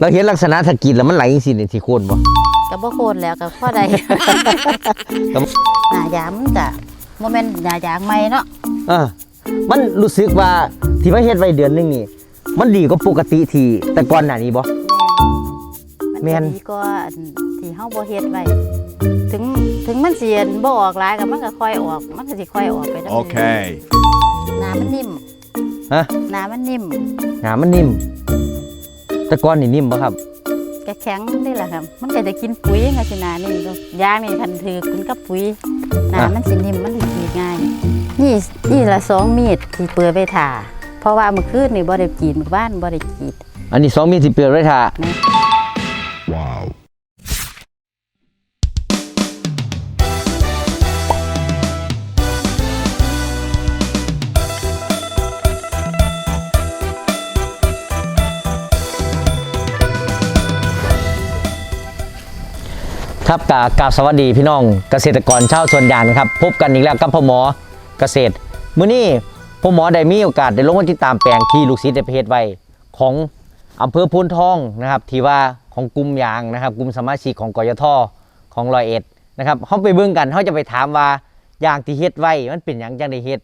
เราเห็นลักษณะถ้ากินแล้วมันไหลจังซี่นี่สิโคนบ่ก็บ่โคนแล้วก็พอได้หน้ายางมันก็บ่แม่นหน้ายางใหม่เนาะเออมันรู้สึกว่าที่ว่าเฮ็ดไว้เดือนหนึงนี่ มันดีกว่าปกติที่แต่ก่อนหน้านี้บ่ แม่แม่นนมันก็ดีกว่าอันที่เฮาบ่เฮ็ดไว้ถึงถึงมันสิอันบ่ออกหลายก็มันก็ค่อยออก มันก็สิค่อยออกไปนำ Okay. หน้ามันนิ่มฮะหน้ามันนิ่ม หนามันนิ่ม แต่ก่อนนี่นิ่มบ่ครับก็แข็งนี่แหละครับ มันก็ได้กินปุ๋ยก็สิหน้านิ่มก็ยางนี่คันถือกินกับปุ๋ยหน้าอะมันสินิ่มมันสิกรีดง่ายนี่นี่ละสองมีดที่เปื่อยไปถ่าเพราะว่าเมื่อคืนนี่บ่ได้กรีดเมื่อวานบ่ได้กรีด อันนี้สองมีสิเปลือกไว้ท่า ครับกากราบสวัสดีพี่น้องเกษตรกรชาวสวนยางนะครับ พบกันอีกแล้วกับพ่อหมอเกษตรมื้อนี้พ่อหมอได้มีโอกาสได้ลงมาติดตามแปลงที่ลูกศิษย์ได้ไปเฮ็ดไว้ของอำเภอพูนทองนะครับ ที่ว่าของกลุ่มยางนะครับกลุ่มสมาชิกของกยทของรอยเอ็ดนะครับเฮาไปเบิ่งกันเฮาจะไปถามว่ายางที่เฮ็ดไว้มันเป็นหยังจังได้เฮ็ด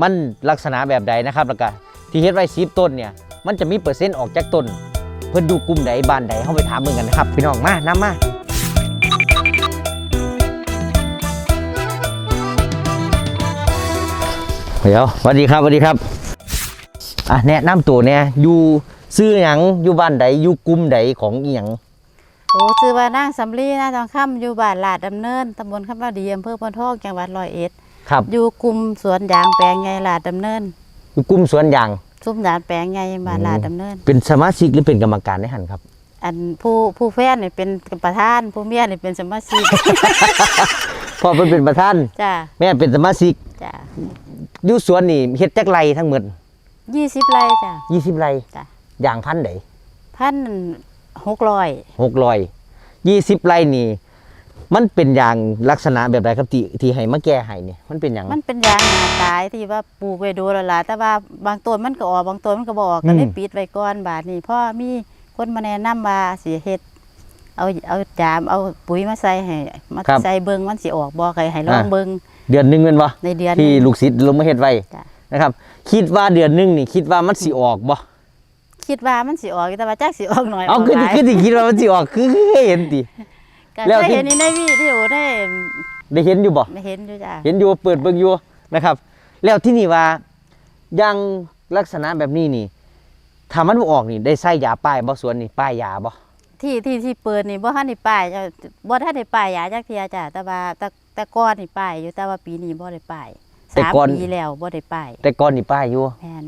มันลักษณะแบบใดนะครับแล้วก็ที่เฮ็ดไว้10ต้นเนี่ยมันจะมีเปอร์เซ็นต์ออกจากต้นเพิ่นอยู่กลุ่มใดบ้านใดเฮาไปถามเบิ่งกันนะครับพี่น้องมานํมา เดี๋ยวสวัสดีครับสวัสดีครับอะแนะนำตัวเนี่ยอยู่ซื้อหยังอยู่บ้านใดอยู่กลุ่มใดของอีหยังโอ้ชื่อว่านางสำลีนาทองคำอยู่บ้านลาดดำเนินตำบลคำว่าดีอำเภอพนทองจังหวัดร้อยเอ็ดครับอยู่กลุ่มสวนยางแปลงใหญ่ลาดดำเนินอยู่กลุ่มสวนยางซุ้มยางแปลงใหญ่บ้านลาดดำเนิน เป็นสมาชิกหรือเป็นกรรมการในหันครับ อันผู้ผู้แฟนนี่เป็นประธานผู้เมียนี่เป็นสมาชิกพ่อเพิ่นเป็นประธานจ้าแม่เป็นสมาชิกจ้า อยู่สวนนี่เฮ็ดจักไรทั้งหมดยี่สิบไร่จ้า20ไรจ้ะยางพันใดพันหกร้อย600 20ไรนี่ มันเป็นยางลักษณะแบบใดครับที่ที่ให้มาแก้ให้นี่มันเป็นหยังมันเป็นยางหนาตายที่ว่าปลูกไว้ดูและล่ะแต่ว่าบางต้นมันก็ออกบางต้นมันก็บออกอืม ก็เลยปิดไว้ก่อนบาดนี้พ่อมีคนมาแนะนำว่าสิเฮ็ดเอาเอาจามเอาปุ๋ยมาใส่ให้มาใส่เบิ่งมันสิออกบ่ใครให้ลองเบิ่ง เดือนหนึงแม่นบ่ในเดือนที่หนึ่งลูกศิษย์ลงมาเฮ็ดไว้จ้ะ นะครับ คิดว่าเดือนหนึงนี่คิดว่ามันสิออกบ่คิดว่ามันสิออกแต่ว่าจักสิออกหน่อยเอากคือหลายคือที่คิดว่ามันสิออกคือคือเคยเห็นติก็แล้วได้ที่ เห็นนี่ในวิดีโอได้ได้เห็นอยู่บ่ได้เห็นอยู่จ้ะเห็นอยู่เปิดเบิ่งอยู่นะครับ แล้วที่นี่ว่ายังลักษณะแบบนี้นี่ถ้ามันบ่ออกนี่ได้ใส่ยาป้ายบ่สวนนี่ป้ายยาบ่ที่ที่ที่เปิดนี่บ่ทันได้ป้ายจ้ะบ่ทันได้ป้ายยาจักเทียจ้ะแต่ว่าแต่ แต่ก่อนนี่ป้ายอยู่แต่ว่าปีนี้บ่ได้ป้ายสามปีแล้วบ่ได้ป้ายแต่ก่อนนี่ป้ายอยู่ แม่น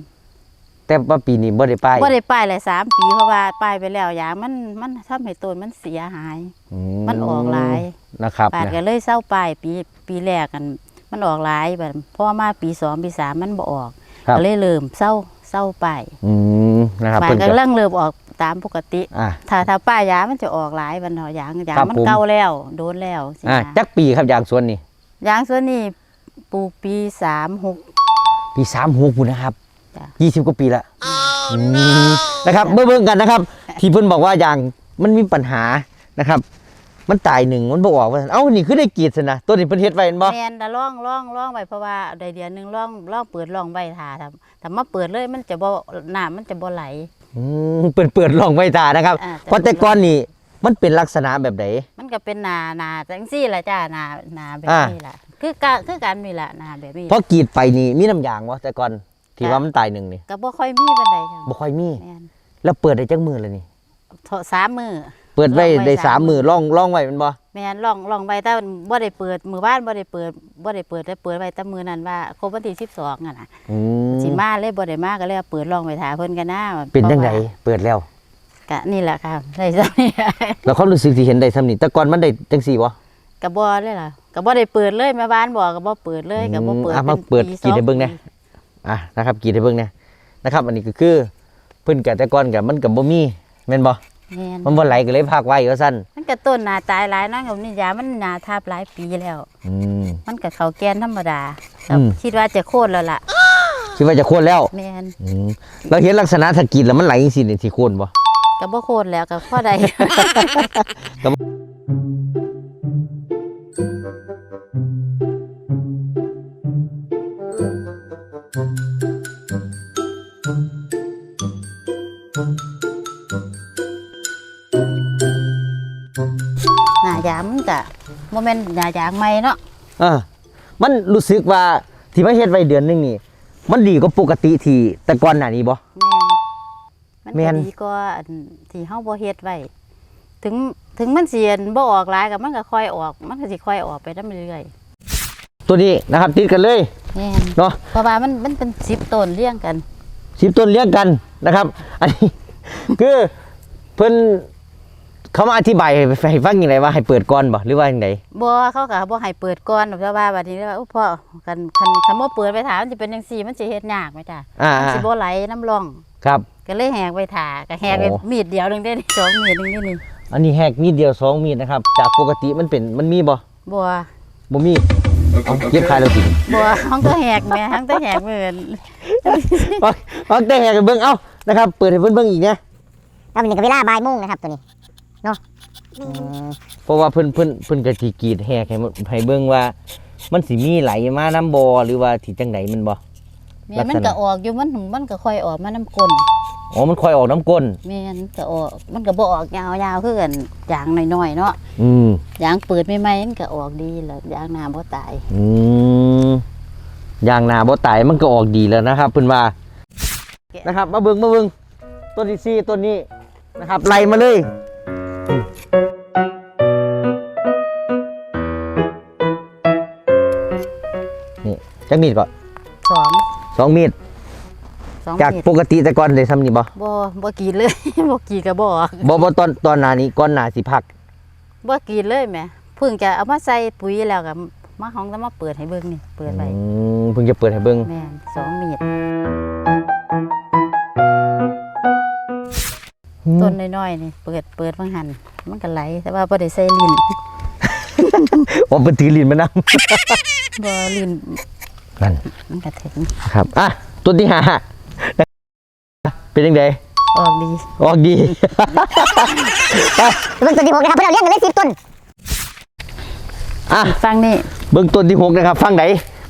แต่ว่าปีนี้บ่ได้ป้ายบ่ได้ป้ายเลยสามปีเพราะว่าป้ายไปแล้วยางมันมันทำให้ต้นมันเสียหายอืมันออกหลาย นะครับปาดนะก็เลยเศร้าป้ายปีปีแรกกันมันออกหลายแบบพอมาปีสองปีสามมันบ่ออกครับก็เลยเริ่มเศร้าเศร้าป้ายอืมนะครับป้ายเพิ่นก็ก็เริ่มเริ่มออก ตามปกติ อะถ้าถ้าป้ายยามันจะออกหลายบันเถอะยางยางครับมันผม เก่าแล้ว โดนแล้วสิอะนะจักปีครับยางสวนนี่ยางส่วนนี้ปลูกปีสามหก ปี36พุ่นนะครับจ้ะ20กว่าปีละอืมนะครับเบิ่งๆกันนะครับ ที่เพิ่นบอกว่ายางมันมีปัญหานะครับ มันตายหนึ่งมันบ่ออกว่าซั่นเอ้านี่คือได้กรีดซะนะตัวนี้เพิ่นเฮ็ดไว้เห็นบ่ แมนแต่ล่องล่องล่องไว้เพราะว่าได้เดือนหนึงล่องล่องเปิดล่องไว้ท่าทำแต่มาเปิดเลยมันจะบ่น้ำมันจะบ่ไหล อืมเปิดเปิดลองไว้ตานะครับอ่า เพราะแต่ก่อนนี่มันเป็นลักษณะแบบไหน มันก็เป็นนานาจังซี่แหละจ้านานาแบบอ่า นี้แหละคือกะคือการมีแหละนาแบบนี้เพราะกรีดไปนี่มีน้ำยางวะแต่ก่อนที่ว่ามันตายหนึ่งนี่ก็บ่ค่อยมีปานใดจ้ะบ่ค่อยมี แม่นแล้วเปิดได้จักมือเลยนี่เถาะสามมือ เปิดไว้ลองไว้ได้สาสามมมืมืออล่องล่องไว้แมันบ่แม่นลองลองไว้แต่บ่ได้เปิดมือบ้านบ่ได้เปิดบ่ได้เปิดแต่เปิดไว้แต่มือนั้นว่าครบวันที่12อะนะอืมสิมาเลยบ่ได้มาก็เลยเอาเปิดลองไว้ท่าเพิ่นกันนะเป็นจังไดเปิดแล้วกะนี่แหละค่ะได้ซะนี่แล้วความรู้สึกที่เห็นได้ทำนี่แต่ก่อนมันได้จังสี่บ่ก็บ่เลยล่ะก็บ่ได้เปิดเลยแม่บ้านบอกก็บ่เปิดเลยก็บ่เปิดอะมาป็นเปิดปีกรีดให้เบิ่งสอแหน่อะนะครับกรีดให้เบิ่งแหน่นะครับ อันนี้ก็คือเพิ่นก็แต่ก่อนก็มันก็บ่มีแม่นบ่ แม่นมันบ่ไหลก็เลยพากไว้ว่าซั่นมันก็ต้นหนาตายหลายเน้องกับนี่ยามันหนาทับหลายปีแล้ว อืม มันก็เขาแกนธรรมดาอืม คิดว่าจะโค่นแล้วล่ะ คิดว่าจะโค่นแล้วแม่นอืมเราเห็นลักษณะถ้ากินแล้วมันไหลจังซี่นี่สิโค่นบ่ ก็ก็บ่โคนแล้วก็พ่อใด ยางมันก็บ่แม่นหน้ายางใหม่เนาะเออมันรู้สึกว่าที่มาเฮ็ดไว้เดือนหนึงนี่ มันดีกว่าปกติที่แต่ก่อนหน้านี้บ่ แม่นมันแม่ก็นดีกว่าอันที่เฮาบ่เฮ็ดไว้ถึงถึงมันสิอันบ่ออกหลายก็มันก็ค่อยออก มันก็สิค่อยออกไปนำเรื่อยตัวนี้นะครับติดกันเลยๆแม่นเนาะ เพราะว่ามันมันเป็น10ต้นเรียงกัน สิบต้นเลี้ยงกันนะครับ อันนี้ คือเพิ่น เขามาอธิบายให้ให้ฟังยังไงว่าให้เปิดก่อนบ่หรือว่าจังไดบ่เขาก็บ่ให้เปิดก่อนเพราะว่าบัดนี้ว่าอุ๊ยพ่อคันคันคันบ่เปิดไปถามมันสิเป็นจังซี่มันสิเฮ็ดยากไหมจ้ะอ่ามันสิบ่ไหลน้ำร่องครับ ก็เลยแหกไปถาก็แหกไปโอ้มีดเดียวหนึงได้นี่สองมีดหนึงนี่นี่อันนี้แหกมีดเดียวสองมีดนะครับ จากปกติมันเป็นมันมีบ่บ่บ่มีเอาเก็บขายแล้วสิบ่ห้องก็แหกแม่ห้องก็แหกเหมือนเอาเอาแต่แหกให้เบิ่งเอานะครับ เปิดให้เพิ่นเบิ่งอีกเนี่ยแล้วมันก็เวลาบ่ายโมงนะครับตัวนี้ เพราะว่าเพิ่นเพิ่นเพิ่นก็สิกรีดแหกให้มันให้เบิ่งว่า มันสิมีไหลมาน้ำบ่หรือว่าที่จังไดมันบ่ แม่มันก็ออกอยู่มันมันก็ค่อยออกมาน้ำกลนอ๋อมันค่อยออกน้ำก้นแม่นก็ออกมันก็บ่ออกยาวๆคือกันยางน้อยๆเนาะอืมยางเปิดใหม่ๆมันก็ออกดีแล้วยางหน้าบ่ตายอืมอย่างหนาบ่ตายมันก็ออกดีแล้วนะครับเพิ่นว่านะครับ มาเบิ่งมาเบิ่งต้นที่สี่ต้นนี้นะครับไล่มาเลย จักมีดก็สองสองมีดสองจากเม็ดปกติแต่ก่อนได้ซ้ำนี่บ่บ่บ่กรีดเลย บ่กรีดก็บ่ออกบ่บ่ตอนตอนหน้านี้ก่อนหน้าสิพัก บ่กรีดเลยแหม่เพิ่งจะเอามาใส่ปุ๋ยแล้วก็มาห้องก็มาเปิดให้เบิ่งนี่เปิดไว้อืมเพิ่งจะเปิดให้เบิ่งแม่นสองเม็ดต้นน้อยๆนี่เปิดเปิดบางหันมันก็ไหลแต่ว่าบ่ได้ใส่ลิ้น ว่าเพิ่นถือลิ้นมานํบ่ลิ้น นั่นมันก็ถึงครับอะต้นที่ห้าเป็นจังไดออกดีออกดีเบิ่งตัวที่หกนะครับเพื่อนเราเลี้ยงกันเลยสิบต้นอะฟังนี่เบื้องต้นที่หกนะครับ ฟังไหน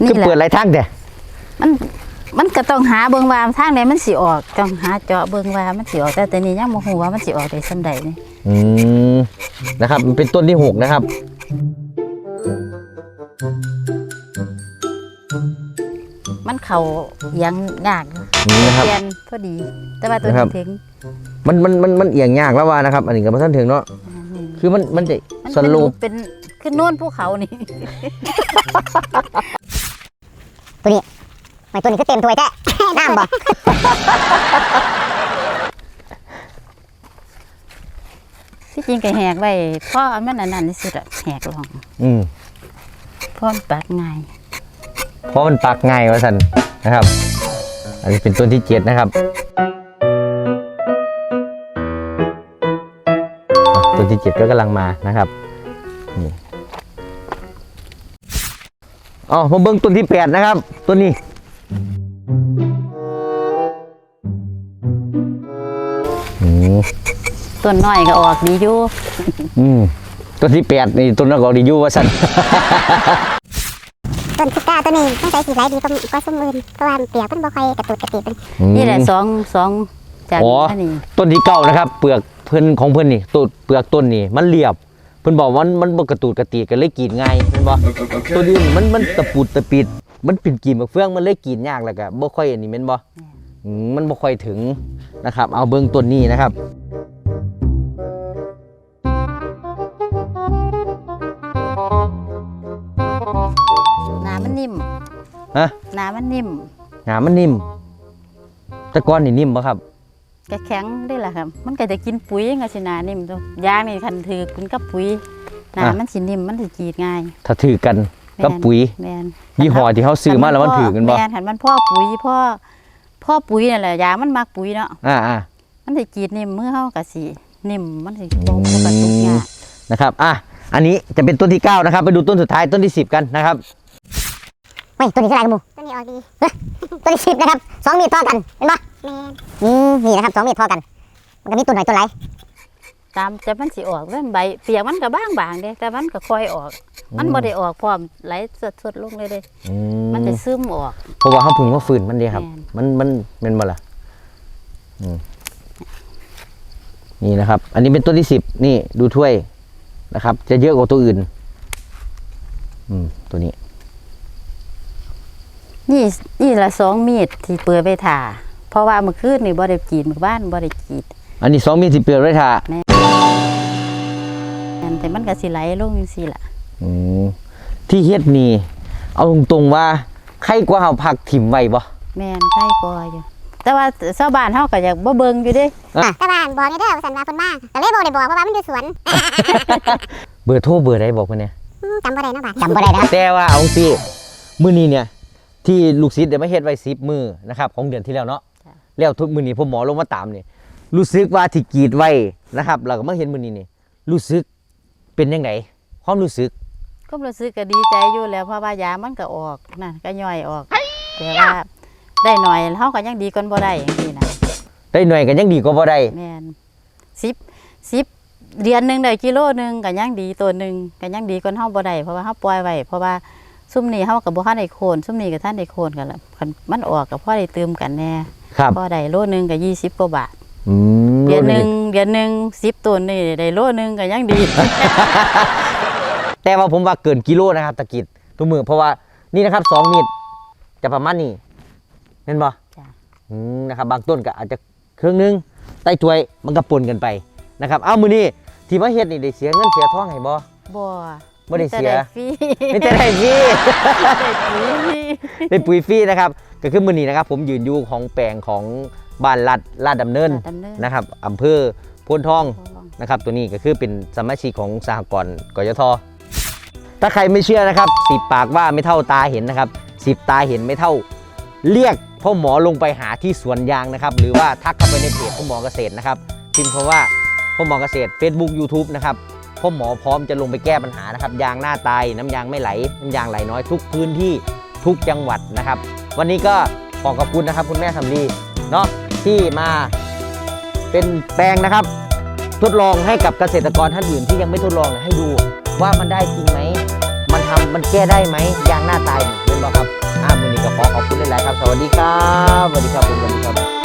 นี่ก็แหละเปิดหลายทางแต่มันมันก็ต้องหาเบิ่งว่าทางไหนมันสิออกต้องหาเจาะเบิ่งว่ามันสิออกแต่ตอนนี้ยังบ่ฮู้ว่ามันสิออกได้ส่ำใดนี่อืมนะครับมันเป็นต้นที่หกนะครับมัน เข้ายังยากนี่นะครับเปลี่ยนพอดี แต่ว่าตัวนะครับนี้ถึงมันมันมันมันเอียงยากแล้วว่านะครับ อันนี้ก็มาท่านถึงเนาะนี่คือมันมันจะมันสเป็นโลรูปปเป็นขึ้นโน่นภูเขานี่ตัวนี้ไม่ตัวนี้ก็เต็มถ้วยแท้น้ำบ่ที่จริงก็แหกไว้เพราะมันอันนั้นที่สุดอะแหกลอง อืมเพราะมันปักง่าย เพราะมันปักง่ายว่าสันนะครับ อันนี้เป็นต้นที่เจ็ดนะครับอะต้นที่เจ็ดก็กำลังมานะครับนี่อ๋อมาเบิ้งต้นที่แปดนะครับต้นนี้อืมต้นน้อยก็ออกดีอยู่อืมต้นที่แปดนี่ต้นนักออกดีอยู่ว่าสันต้นที่เก้าตัวนี้ต้องใช้สีไหลดีกว่าก็ส้มอื่นเพราะว่าเปียกมันบ่ค่อยกระตุกกระติกมันนี่แหละสองสองจากอ๋ออันนี้ต้นที่เก้านะครับ เปลือกเพิ่นของเพิ่นนี่ต้นเปลือกต้นนี่มันเรียบ เพิ่นบอกว่ามันมันบ่กระตูดกระตีกันเลยกรีดง่ายเห็นบ่ตัวอื่นมันมันตะปูดตะปิด มันเป็นกรีดมะเฟืองมันเลยกรีดยากแล้วก็บ่ค่อยอันนี้แม่นบ่อืมมันบ่ค่อยถึงนะครับ เอาเบิ่งต้นนี้นะครับ นามันนิ่มฮะหนามันนิ่มหนามันนิ่ม แต่ก่อนนี่นิ่มบ่ครับก็แข็งได้ล่ะครับ มันก็จะกินปุ๋ยก็สิหนานิ่มตัวยางนี่คันถือกินกับปุ๋ยหนาอะมันสินิ่มมันสิกรีดง่าย ถ้าถือกันกับปุ๋ยแมนยี่ห้อที่เขาซื้อมาแล้วมันถือกันบ่แมนหันมันพ่อปุ๋ยพ่อพ่อปุ๋ยนั่นแหละยางมันมักปุ๋ยเนาะอ่าอ่ามันสิกรีดนิ่มมือเฮาก็สินิ่มมันสิบ่บ่กระตุกยากนะครับอะอันนี้จะเป็นต้นที่เก้านะครับ ไปดูต้นสุดท้ายต้นที่สิบกันนะครับเฮ้ยตัวนี้คืออะไรกันหมูตัวนี้ออกดีตัวนี้สิบนะครับสองมีดพอกันเห็นปะอืมนี่นะครับสองมีดพอกัน มันก็มีตัวหน่อยตัวไหลายตามจะมันสิออกเรื่องใบเปียกมันก็บางบางๆเด้แต่มันก็ค่อยออก มันบ่ได้ออกพร้อมไหลสดๆลงเลยเด้อืมันจะซึมออก เพราะว่าเขาพึ่งมาฝืนมันดีครับแม่นมันมันเป็นบ่ล่ะอืมนี่นะครับ อันนี้เป็นต้นที่สิบนี่ดูถ้วยนะครับ จะเยอะกว่าตัวอื่น อืมตัวนี้ นี่นี่ละสองมีดที่เปื่อยไปถ่าเพราะว่าเมื่อคืนนี่บ่ได้กรีดเมื่อบ้านบ่ได้กรีดอันนี้สองมีสิเปลือกด้วยค่ะนั่นแต่มันก็สิไหลลงจังซี่ล่ะอืมที่เฮ็ดนี่ เอาตรงๆว่าใครกว่าเฮาพักถิ่มไว้บ่แม่นไข่กออยู่ แต่ว่าชาวบ้านเฮาก็อยากบ่เบิ่งอยู่เด้อะแต่ว่าบอกนี่เด้อว่าสันว่าคนมาแต่เลยบอกได้บอกเพราะว่ามันอยู่สวนเบอร์โทรเบอร์ใดบอกเพิ่นเนี่ยอืมจำบ่ได้เนาะบาดจำบ่ได้นะแต่ว่าเอาสิมื้อนี้เนี่ย ที่ลูกศิษย์ได้มาเฮ็ดไว้10มื้อนะครับของเดือนที่แล้วเนาะจ้ะแล้วทุกมื้อนี้ผมหมอลงมาตามนี่รู้สึกว่าที่กรีดไว้นะครับแล้วก็มาเห็นมื้อนี้นี่รู้สึกเป็นจังไดความรู้สึกก็รู้สึกก็ดีใจอยู่แล้วเพราะว่ายามันก็ออกนั่นก็ย่อยออกแต่ว่าได้หน่อยเฮาก็ยังดีกว่าบ่ได้จังซี่นะได้หน่วยกันยังดีกว่าบ่ได้แม่น10 10เดือนหนึงได้กิโลหนึงก็ยังดีตัวหนึงก็ยังดีกว่าเฮาบ่ได้เพราะว่าเฮาปล่อยไว้เพราะว่า ซุ่มนี้เฮาก็บ่ทันได้โคนซุ่มนี้ก็ทันได้โคนกันแล้วคันมันออกก็พอได้เติมกันแน่ครับพอได้โลหนึงก็20กว่าบาทอืมเดือนหนึงเดือนหนึง10ตัวนี่ได้โลหนึงก็ยังดี แต่ว่าผมว่าเกินกิโลนะครับตะกิดทุกมือเพราะว่านี่นะครับสองมีดจะประมาณนี้เห็นบ่จ้ะ อืมนะครับ บางต้นก็อาจจะเครื่องนึงใต้ถ้วยมันก็ปนกันไปนะครับ เอามือนี้ที่มาเฮ็ดนี่ได้เสียเงินเสียทองให้บ่บ่ บ่ได้เสียมีแต่ฟรีไม่แต่ได้ฟรีได้ฟรีได้ปุ๋ยฟรีนะครับ ก็คือมือนี้นะครับ ผมยืนอยู่ของแปลงของบ้านลาดลาดดำเนินดำเนินนะครับอำเภอโพนทองนะครับ ตัวนี้ก็คือเป็นสมาชิกของสหกรณ์กยทถ้าใครไม่เชื่อนะครับสิบปากว่าไม่เท่าตาเห็นนะครับสิบตาเห็นไม่เท่า เรียกพ่อหมอลงไปหาที่สวนยางนะครับ หรือว่าทักเข้าไปในเพจพ่อหมอเกษตรนะครับพิมพ์คำว่าพ่อหมอเกษตร Facebook YouTube นะครับ พ่อหมอพร้อมจะลงไปแก้ปัญหานะครับ ยางหน้าตายน้ำยางไม่ไหล น้ำยางไหลน้อยทุกพื้นที่ทุกจังหวัดนะครับ วันนี้ก็ขอขอบคุณนะครับ คุณแม่สำลีเนาะที่มาเป็นแปลงนะครับ ทดลองให้กับเกษตรกรท่านอื่นที่ยังไม่ทดลองให้ดูว่ามันได้จริงไหม มันทำมันแก้ได้ไหมยางหน้าตายเนี่ยเป็นบ่ครับอ่าวันนี้ก็ขอขอบคุณหลายๆครับ สวัสดีครับสวัสดีครับผมสวัสดีครับ